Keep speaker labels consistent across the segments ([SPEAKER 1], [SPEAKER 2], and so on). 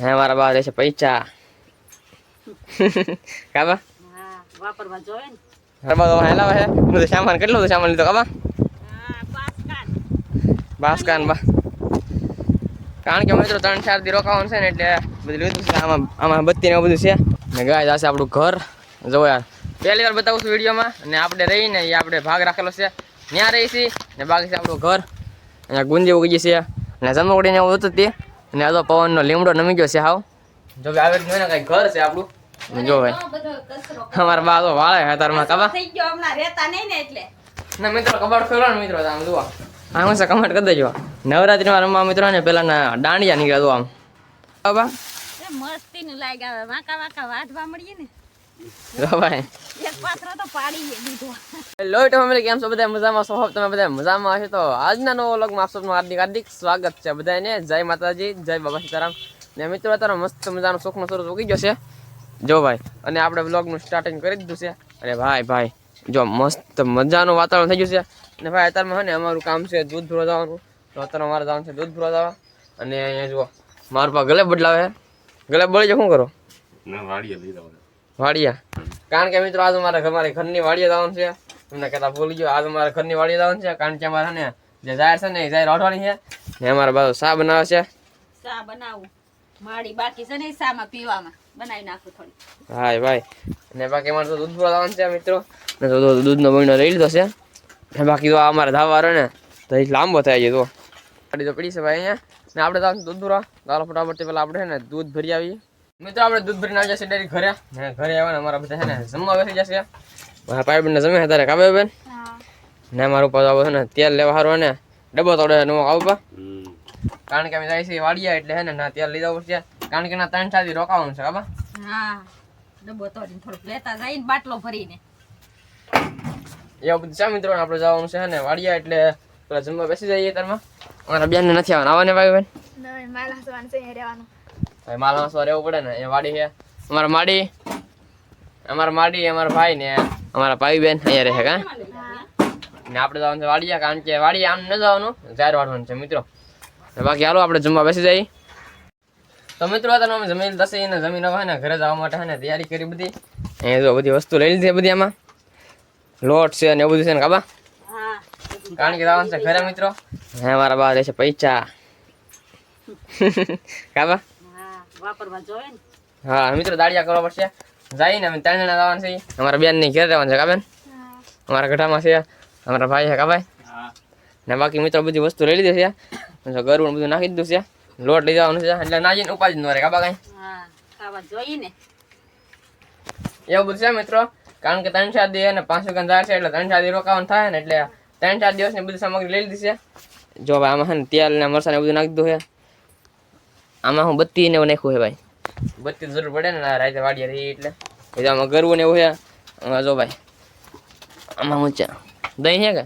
[SPEAKER 1] હે મારા બા રહેશે પૈસા. કાબા?
[SPEAKER 2] વાપરવા જોઈએ ને.
[SPEAKER 1] બા તો હેલા હે. બધું સામાન કેટલું તો સામાન લીધો કાબા?
[SPEAKER 2] હા
[SPEAKER 1] બાસકાન. બા. કારણ કે મિત્રો ત્રણ ચાર દી રોકાવાનું છે ને એટલે બધું લીધું છે. આમાં આમાં બત્તી ને બધું છે. ને ગાય જશે આપણું ઘર. જોવો યાર પહેલી વાર બતાવું છું વિડીયોમાં. અને આપણે રહીને એ આપણે ભાગ રાખેલો છે. ત્યાં રહી છીએ ને બાકી છે આપણું ઘર. અહીંયા ગુંજી ઉગી છે. અને જમવડીને એવું હતું તે. અને આ તો પવનનો લીમડો નમી ગયો છે હાવ. જો કે આવે ને કઈ ઘર છે આપણું? જો ભાઈ અમાર બા તો વાળે હાથારમાં કબા
[SPEAKER 2] થઈ ગયો હમણાં રહેતા નહીં ને એટલે.
[SPEAKER 1] ના મિત્રો કબાડ ખોલો ને મિત્રો આમ જુઓ. આમ છે કમેન્ટ કરી દેજો. નવરાત્રીમાં રમવા મિત્રો ને પેલા ના દાંડિયા નીકળ્યા તો આમ. બાબા
[SPEAKER 2] મસ્તી નું લાગ આવે વાંકા વાંકા વાટવા મળીએ ને.
[SPEAKER 1] જો ભાઈ.
[SPEAKER 2] એક પાત્ર તો પાડીએ દીધો.
[SPEAKER 1] હેલો તો ફેમિલી કેમ છો? બધા મજામાં છો? તમે બધા મજામાં હશે. તો આજના નવો વ્લોગમાં આપ સૌનું હાર્દિક હાર્દિક સ્વાગત છે બધાને જય માતાજી જય બાબા સીતારામ. ને મિત્રો અત્યારે મસ્ત મજાનો સુખનો સ્વરૂપ ઉગી ગયો છે. જો ભાઈ અને આપણે વ્લોગનું સ્ટાર્ટિંગ કરી દીધું છે. અરે ભાઈ ભાઈ જો મસ્ત મજાનું વાતાવરણ થઈ ગયું છે. અને ભાઈ અત્યારમાં ને અમારું કામ છે દૂધ ભરવા જવાનું. તો અત્યારે અમારે જવાનું છે દૂધ ભરવા જવા. અને અહીંયા જુઓ મારું પા ગલે બદલાવે ગલે બળી જાય શું કરો?
[SPEAKER 3] ના વાડીએ લઈ જાવ
[SPEAKER 1] વાડિયા કારણ કે મિત્રો આજ મારે અમારે ઘરની વાડીએ જવાનું છે તમને કહેતા ભૂલી ગયો આજ મારે ઘરની વાડીએ જવાનું છે કારણ કે અમારે છે ને જે જાહેર છે ને એ જાહેર ઓઢવાની છે ને અમારા બાજુ શા બનાવે છે
[SPEAKER 2] શા બનાવું માડી બાકી છે ને શામાં પીવામાં બનાવી નાખું થોડી
[SPEAKER 1] હાય ભાઈ ને બાકી અમારે તો દૂધ ભરવા જવાનું છે મિત્રો ને તો તો દૂધનો બહેનો રહી લીધો છે ને બાકી તો આ અમારે ધાવા રહે ને તો એ લાંબો થાય છે તો ગાડી તો પડી છે ભાઈ અહીંયા ને આપણે છે દૂધ ભરવા ચાલો ફટાફટથી પેલા આપણે છે ને દૂધ ભરી આવીએ મિત્રો આપણે દૂધ ભરીને આવી જશે ડાયરેક્ટ ઘરે. ને ઘરે આવ્યા ને અમારા બધા છે ને જમવા બેસી જશે. મારા પાઈ બેન જમે તારે કાબે બેન? ને મારું પાછું આવો છે ને તેલ લેવા હારો ને ડબ્બો તોડે નવો આવું કારણ કે અમે જાય છે વાડિયા એટલે હે ને ના તેલ લીધા પડશે. કારણ કે ના ત્રણ ચાર દી રોકાવાનું છે કાબા
[SPEAKER 2] હા. ડબ્બો તોડીને થોડુંક લેતા જઈને બાટલો ભરીને.
[SPEAKER 1] એવું બધું છે મિત્રો આપણે જવાનું છે ને વાડિયા એટલે પેલા જમવા બેસી જઈએ તારમાં. અમારા બેન નથી આવવાનું આવવાને ભાઈ બેન.
[SPEAKER 4] ના મારા હસવાનું છે રહેવાનું.
[SPEAKER 1] ભાઈ માલમાં સવાર રહેવું પડે ને? એ વાડી છે. અમારા માડી અમારા માડી, અમારા ભાઈ ને અમારા ભાઈ બેન અહીંયા રહે કા? ને આપણે જવાનું છે વાડીયા કારણ કે વાડિયા આમ ન જવાનું, જાહેર વાળવાનું છે, મિત્રો. બાકી હાલો, આપણે જમવા બેસી જઈએ. તો મિત્રો તમે અમે જમીન દસી ને જમીન હોય ને ઘરે જવા માટે ને તૈયારી કરી બધી. એ જો બધી વસ્તુ લઈ લીધી બધી આમાં. લોટ છે ને એવું બધું છે ને, કાબા? કારણ કે જવાનું છે ઘરે, મિત્રો. હે મારા બા રહેશે પૈસા. કાબા?
[SPEAKER 2] વાપરવા જોઈએ ને.
[SPEAKER 1] હા મિત્રો દાડિયા કરવા પડશે. જઈને અમે ત્રણ જણા જવાનું છે અમારા બેનની ઘેર રહેવાનું છે કાબેન અમારા ગઢામાં છે. અમારા ભાઈ છે કાભાઈ ને બાકી મિત્રો બધી વસ્તુ લઈ લીધી છે. જો બધું નાખી દીધું છે. લોટ લઈ જવાનું છે. એટલે ના જઈને ઉપાડી ન રહે કાબા કાંઈ
[SPEAKER 2] હા જોઈએ ને.
[SPEAKER 1] એવું બધું છે મિત્રો? કારણ કે ત્રણ ચાર દિવસ અને પાંચ વાગ્યા જાય છે એટલે ત્રણ ચાર દિવસ રોકાવાનું થાય ને એટલે ત્રણ ચાર દિવસની બધી સામગ્રી લઈ લીધી છે. જો ભાઈ આમાં છે ને તેલ ને મરચાં ને બધું નાખી દીધું છે. આમાં હું બત્તી ને એવું નાખ્યું છે ભાઈ. બત્તી જરૂર પડે ને રાતે વાડીએ રહી એટલે. પછી આમાં ગરવું ને એવું છે જો ભાઈ, આમાં હું ચા. દહીં છે કે?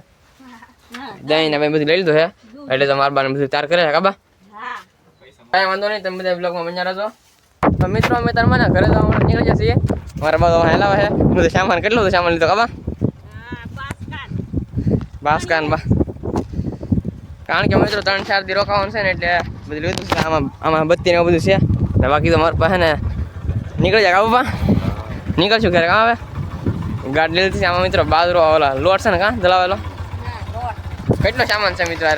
[SPEAKER 1] દહીં ને બધું લઈ લીધું છે એટલે તો મારા બાને બધું તાર કરે છે કાબા કાંઈ વાંધો નહીં, તમે બધા બ્લોગમાં મજા રહેજો. તો મિત્રો, અમે મને ઘરે જવા માટે નીકળી જઈએ મારા બાબા હેલાવે છે બધું સામાન કેટલું બધું સામાન લીધો કાબા બાસકાન, બા. કારણ કે મિત્રો ત્રણ ચાર દી રોકાવાનું છે ને એટલે બધું લીધું છે. આમાં આમાં બત્તી ને એવું બધું છે. ને બાકી તો મારા પાસે ને નીકળી જાય કાબા નીકળશું ઘરે, કાં આવે ગાડી લીધી છે આમાં મિત્રો, બાજરો ઓલા લોટ છે ને કાં દલાવેલો કેટલો સામાન છે મિત્રો આ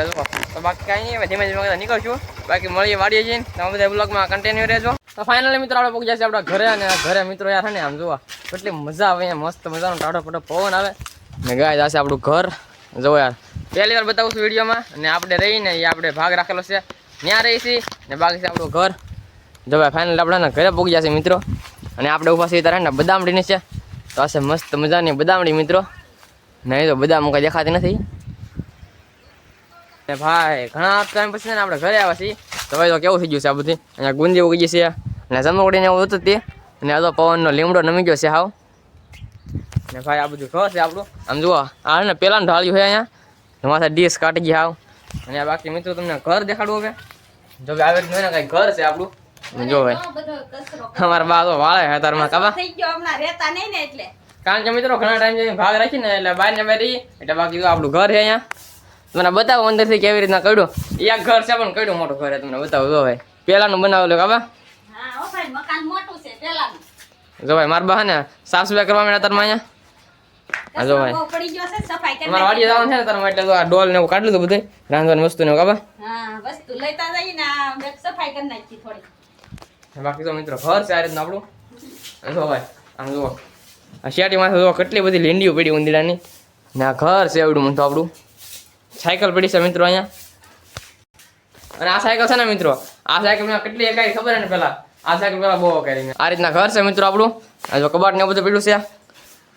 [SPEAKER 1] તો બાકી કાંઈ નહીં ધીમે ધીમે નીકળશું. બાકી મળીએ વાડીએ જઈને. તમે બધા બ્લોગમાં કન્ટિન્યુ રહેજો. તો ફાઇનલી મિત્રો આપણે પહોંચ્યા છે આપણા ઘરે અને ઘરે મિત્રો યાર ને, આમ જોવા કેટલી મજા આવે અહીંયા, મસ્ત મજાનો ટાઢો પટો પવન આવે. ને ગાય જશે આપણું ઘર. જુઓ યાર. પહેલી વાર બતાવું છું વિડીયોમાં. અને આપણે રહીને એ આપણે ભાગ રાખેલો છે. ત્યાં રહી છીએ ને બાકી છે આપણું ઘર. જો ભાઈ ફાઇનલ આપણે ઘરે પહોંચી જશે મિત્રો. અને આપણે ઊભા છીએ તારા બદામડીની છે તો હશે મસ્ત મજાની બદામડી મિત્રો. નહીં તો બદામ કંઈ દેખાતી નથી. ને ભાઈ, ઘણા ટાઈમ પછી છે આપણે ઘરે આવ્યા છીએ. તો ભાઈ, તો કેવું થઈ ગયું છે આ બધી? અહીંયા ગુંદી ઉગી ગઈ છે. અને જમવડીને એવું હતું તે. અને આ તો પવનનો લીમડો નમી ગયો છે હાવ. ને ભાઈ, આ બધું ઘર છે આપણું. આમ જુઓ, આ ને પેલા ઢાળ્યું છે અહીંયા. માથે ડીશ કાઢી ગયા હાવ. અને બાકી મિત્રો તમને ઘર દેખાડવું હવે. જો આવે ને કઈ ઘર છે આપણું. જો ભાઈ અમારા બા તો કારણ કે મિત્રો ઘણા ટાઈમ ભાગ રાખી એટલે બહાર ને બહાર એટલે બાકી આપણું ઘર છે અહીંયા. તમને બતાવો અંદરથી કેવી રીતના કર્યું એ ઘર છે પણ કર્યું મોટું ઘર છે બતાવો. જો ભાઈ પહેલાંનું બનાવેલું કાબા. જો ભાઈ મારા બા ને સાફ સફાઈ કરવા માંડ્યા તારમાં અહીંયા. હા, ભાઈ.
[SPEAKER 2] પડી ગયો છે સફાઈ કરી
[SPEAKER 1] તમારા વાડી જવાનું છે ને તારમાં એટલે તો આ ડોલ ને એવું કાઢલું હતું બધું રાંધવાની વસ્તુ ને કાબા
[SPEAKER 2] હા વસ્તુ લેતા જઈ ને સફાઈ કરી નાખી થોડી.
[SPEAKER 1] બાકી તો મિત્રો ઘર છે આ રીતનું આપણું. જો ભાઈ આમ જુઓ. આ શિયાળી માથે જુઓ કેટલી બધી લીંડીઓ પડી ઉંદીડાની. ને આ ઘર છે એવડું તો આપણું. સાયકલ પડી છે મિત્રો અહીંયા. અને આ સાયકલ છે ને મિત્રો આ સાયકલમાં કેટલી એકાઈ ખબર ને પેલા? આ સાયકલ પેલા બહુ કરી આ રીતના ઘર છે મિત્રો આપણું. આ જો કબાટ ને બધું પીડું છે.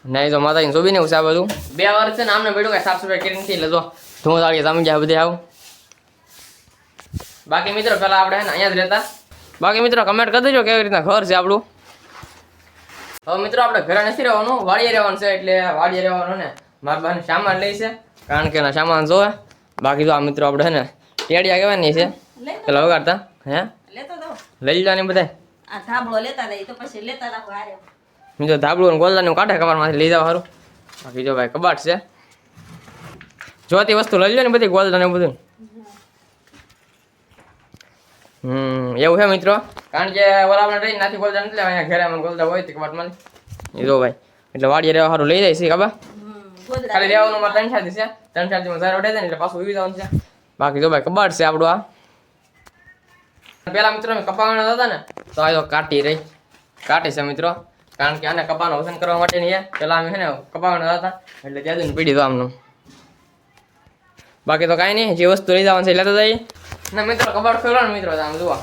[SPEAKER 1] ને તો માતા એવું છે આ બધું. બે વર્ષ છે ને આમને પડ્યું કાંઈ સાફ સફાઈ કરી નથી એટલે જો તાળીએ તમે ગયા બધે આવું. બાકી મિત્રો પેલા આપણે હે ને અહીંયા જ રહેતા. બાકી મિત્રો કમેન્ટ કરી દેજો કેવી રીતના ઘર છે આપણું. હવે મિત્રો આપણે ઘરે નથી રહેવાનું વાડીએ રહેવાનું છે એટલે વાડીએ રહેવાનું ને. મારા બાને સામાન લઈ છે કારણ કે એના સામાન જોવે. બાકી તો આ મિત્રો આપણે હે ને ટેડિયા કહેવાની છે. પેલા વગાડતા હે?
[SPEAKER 2] લેતો
[SPEAKER 1] લઈ લેવાની બધા.
[SPEAKER 2] આ ધાબળો લેતા તો પછી લેતા રાખો
[SPEAKER 1] મિત્રો ધાબળું ગોલદાનું કાઢે કબાટમાંથી લઈ જાવ સારું બાકી જો ભાઈ કબાટ છે. જોતી વસ્તુ લઈ લો ને બધી ગોલ્ડ બધું. હમ, એવું છે મિત્રો. કારણ કે બરાબર રહી નાથી ગોલ્ડ નથી અહીંયા ઘરે અમે ગોલ્ડ હોય તો કબાટમાં એ જો ભાઈ, એટલે વાડીએ રહેવા સારું લઈ જાય છે
[SPEAKER 2] હમ
[SPEAKER 1] ખાલી રહેવાનું મારે ત્રણ ચાર છે. ત્રણ ચાર દિવસ સારો ઉઠે ને એટલે પાછું ઊભી જવાનું છે. બાકી જો ભાઈ કબાટ છે આપણું આ. પેલા મિત્રો કપાવાના હતા ને, તો આ જો કાટી રહી. કાટી છે મિત્રો. કારણ કે આને કપાનું વસન કરવા માટે નહીં પેલા અમે છે ને કપાવાના હતા એટલે ત્યાં પીડી તો આમનું. બાકી તો કાંઈ નહીં જે વસ્તુ લઈ જવાનું છે લેતા જઈએ. ને મિત્રો કબાટ ખોલો ને મિત્રો આમ જુઓ.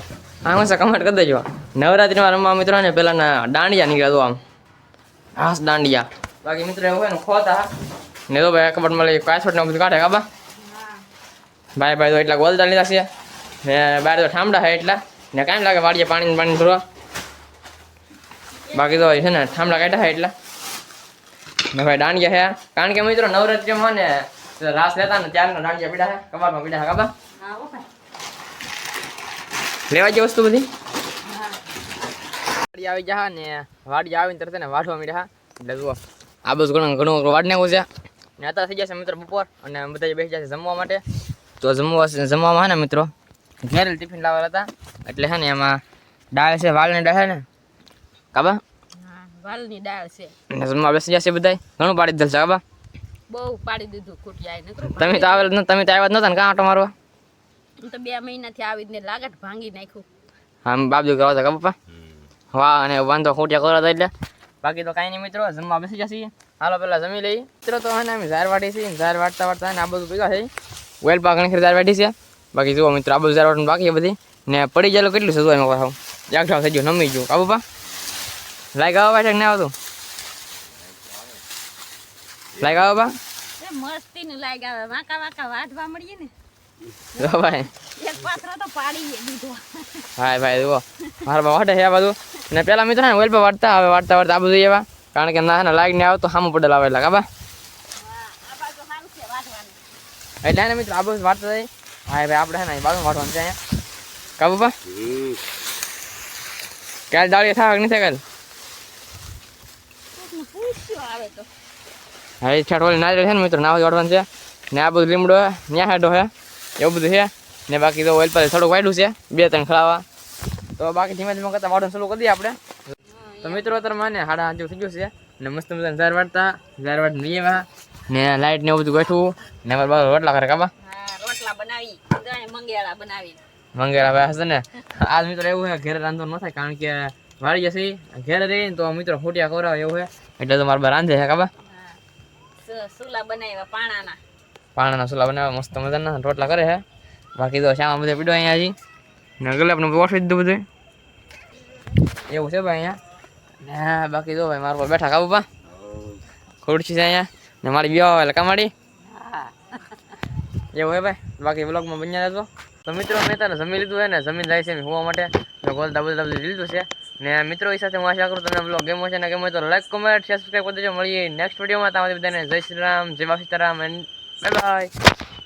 [SPEAKER 1] આમ છે કમેન્ટ કરી દેજો. નવરાત્રીમાં રમવા મિત્રો ને પેલા દાંડિયા નીકળ્યા તો આમ. હાસ દાંડિયા. બાકી મિત્રો એવું હોય ને ખોતા. ને તો ભાઈ કબાટમાં લઈ કાચોટ ને બધું કાઢે કાબા. ભાઈ ભાઈ તો એટલા ગોલતા લીધા છે. ને બહાર તો ઠામડા છે એટલા. ને કાંઈ લાગે વાડીએ પાણી પાણી ભરવા. બાકી તો છે ને થાંભલા કાઢ્યા એટલા. ને ભાઈ દાંડિયા હે કારણ કે મિત્રો નવરાત્રીમાં ને રાસ લેતા ને ત્યારના દાંડિયા પીડા છે. કબાટમાં પીડા કાબા
[SPEAKER 2] હા
[SPEAKER 1] લેવા જે વસ્તુ બધી.
[SPEAKER 2] હા.
[SPEAKER 1] વાડી આવી જા ને વાડી આવીને તરત ને વાઢવા મીડ્યા એટલે જુઓ આ બધું ઘણું ઘણું વાડ નાખવું છે. ને અત્યારે થઈ જશે મિત્રો બપોર અને બધા બેસી જશે જમવા માટે. તો જમવા જમવામાં હે ને મિત્રો ઘેર ટિફિન લાવેલા હતા. એટલે હે ને એમાં ડાળ છે વાળને ડાળ છે ને કાબા?
[SPEAKER 2] હા વાલની દાળ છે.
[SPEAKER 1] ને જમવા બેસી જશે બધા ઘણું પાડી દીધેલ છે કાબા?
[SPEAKER 2] બહુ પાડી દીધું ખૂટિયા નકરું
[SPEAKER 1] તમે તો આવેલ ન- તમે તો આવ્યા જ નતા ને કાં આટો મારવા?
[SPEAKER 2] હું તો બે મહિનાથી આવીને લાગટ ભાંગી નાખ્યું.
[SPEAKER 1] આમ બાબજો કરવા હતા કાબા વાહ અને વાંધો ખોટિયા કરો હતા એટલે. બાકી તો કાંઈ નહીં મિત્રો જમવા બેસી જશે. હાલો પેલા જમી લઈ મિત્રો તો હે ને અમે ઝાર વાટી છે ઝાર વાટતા વાટતા ને આ બધું ભેગા થઈ. વેલ પાકણ ખેર ઝાર વાટી છે. બાકી જુઓ મિત્રો આ બધું ઝાર વાટવાનું બાકી બધી. ને પડી જાય કેટલું જો એમાં પાછું. જાગઠા થઈ ગયું નમી ગયું. કાબુ પા લાઈક આવો પાછળ ને આવતું? લાઈક આવો
[SPEAKER 2] એ મસ્તી નું લાગ આવે વાંકા વાંકા વાઢવા મળીએ ને.
[SPEAKER 1] જો ભાઈ.
[SPEAKER 2] એક પાત્ર તો પાડી દીધો.
[SPEAKER 1] હા ભાઈ જુઓ. મારા બા વાટે છે આ બધું ને પેલા મિત્રો ને વેલ પર વાટતા હવે વાટતા વાટતા આ બધું એવા કારણ કે ના ને લાઈક ને આવતો સામું પડેલ આવે એટલે કાબા
[SPEAKER 2] આ બાજુ સારું છે વાઢવાનું.
[SPEAKER 1] એટલે ને મિત્રો આ બધું વાટતા જાય હા ભાઈ આપણે હે ને બાજુ વાટવાનું છે અહીંયા. કાબુ બા કાલ દાળી થાય કે નહીં થાય કાલે?
[SPEAKER 2] આવે તો.
[SPEAKER 1] હા એ છાટવાળી નારિયેળ છે ને મિત્રો નાવા વાળવાનું છે. ને આ બધું લીમડો ન્યા હેડો છે એવું બધું છે. ને બાકી તો ઓઇલ પાસે થોડુંક વાડ્યું છે બે ત્રણ ખળાવા તો બાકી ધીમે ધીમે કરતા વાળવાનું શરૂ કરી દઈએ આપણે. તો મિત્રો અત્યારે મને હાડા હાજર થઈ ગયું છે. ને મસ્ત મજાને ઝાર વાટતા ઝાર વાટ લઈએ ને લાઇટ ને એવું બધું ગોઠવું. ને અમારે બાર રોટલા કરે કાબા.
[SPEAKER 2] રોટલા બનાવી મંગેળા બનાવી
[SPEAKER 1] મંગેરા ભાઈ હશે ને? આજ મિત્રો એવું છે ઘરે રાંધો ન થાય કારણ કે વાળી જશે. ઘેર રહીને તો મિત્રો ખોટિયા ખવડાવે એવું છે એટલે તો મારા રાંધે છે કાબા
[SPEAKER 2] સુલા બનાવ્યા પાણાના.
[SPEAKER 1] પાણાના સુલા બનાવ્યા મસ્ત મજાના રોટલા કરે છે બાકી તો શામાં બધે પીડો અહીંયા હજી. ને ગલાબને ગોઠવી દીધું બધું. એવું છે ભાઈ અહીંયા? ને બાકી જો ભાઈ મારા પર બેઠા કાબુ પા ખુરશી છે અહીંયા. ને મારી બ્યો એટલે કમાડી
[SPEAKER 2] હા.
[SPEAKER 1] એવું હે ભાઈ? બાકી બ્લોગમાં બન્યા રહેતો તો મિત્રો મેં તને જમી લીધું છે ને? જમીન જાય છે હોવા માટે. ગોલતા બોલતા બધું લીધું છે. ને મિત્રો એ સાથે હું આશા કરું તમને બ્લોગ ગેમો છે ને ગેમો હોય તો લાઈક કોમેન્ટ શેર સબસ્ક્રાઈબ કરી દેજો. મળીએ નેક્સ્ટ વિડીયોમાં તમારી બધાને Jai Shri Ram, Jai Bapi Sitaram and bye bye